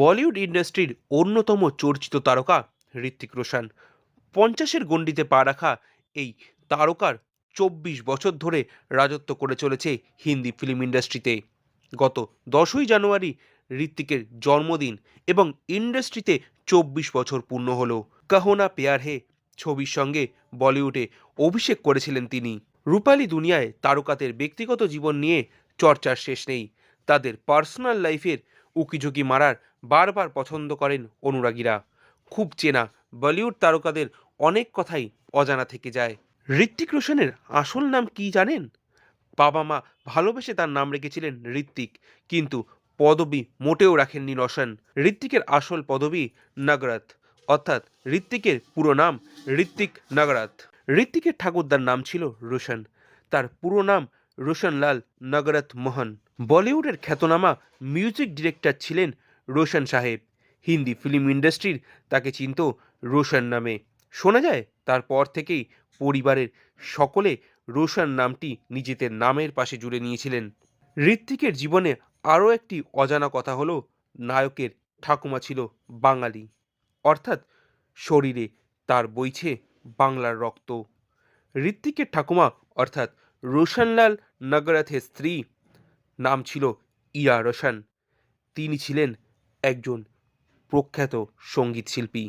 বলিউড ইন্ডাস্ট্রির অন্যতম চর্চিত তারকা ঋত্বিক রোশন। পঞ্চাশের গণ্ডিতে পা রাখা এই তারকার চব্বিশ বছর ধরে রাজত্ব করে চলেছে হিন্দি ফিল্ম ইন্ডাস্ট্রিতে। গত দশই জানুয়ারি ঋত্বিকের জন্মদিন এবং ইন্ডাস্ট্রিতে চব্বিশ বছর পূর্ণ হলো। কাহোনা পেয়ার হে ছবির সঙ্গে বলিউডে অভিষেক করেছিলেন তিনি। রূপালী দুনিয়ায় তারকাদের ব্যক্তিগত জীবন নিয়ে চর্চার শেষ নেই। তাদের পার্সোনাল লাইফের উকিঝুঁকি মারার বারবার পছন্দ করেন অনুরাগীরা। খুব চেনা বলিউড তারকাদের অনেক কথাই অজানা থেকে যায়। ঋত্বিক রোশনের আসল নাম কি জানেন? বাবা মা ভালোবেসে তার নাম রেখেছিলেন ঋত্বিক কিন্তু পদবি মোটেও রাখেননি রোশন। ঋত্বিকের আসল পদবি নগরত, অর্থাৎ ঋত্বিকের পুরো নাম ঋত্বিক নগরত। ঋত্বিকের ঠাকুরদার নাম ছিল রোশন, তার পুরো নাম রোশনলাল নগরত মোহন। বলিউডের খ্যাতনামা মিউজিক ডিরেক্টর ছিলেন রোশন সাহেব। হিন্দি ফিল্ম ইন্ডাস্ট্রির তাকে চিনত রোশন নামে। শোনা যায়, তারপর থেকেই পরিবারের সকলে রোশন নামটি নিজেদের নামের পাশে জুড়ে নিয়েছিলেন। ঋত্বিকের জীবনে আরও একটি অজানা কথা হলো, নায়কের ঠাকুমা ছিল বাঙালি। অর্থাৎ শরীরে তার বইছে বাংলার রক্ত। ঋত্বিকের ঠাকুমা, অর্থাৎ রোশনলাল নগরথের স্ত্রী, নাম ছিল ইয়া রোশন। তিনি ছিলেন একজন প্রখ্যাত সংগীত শিল্পী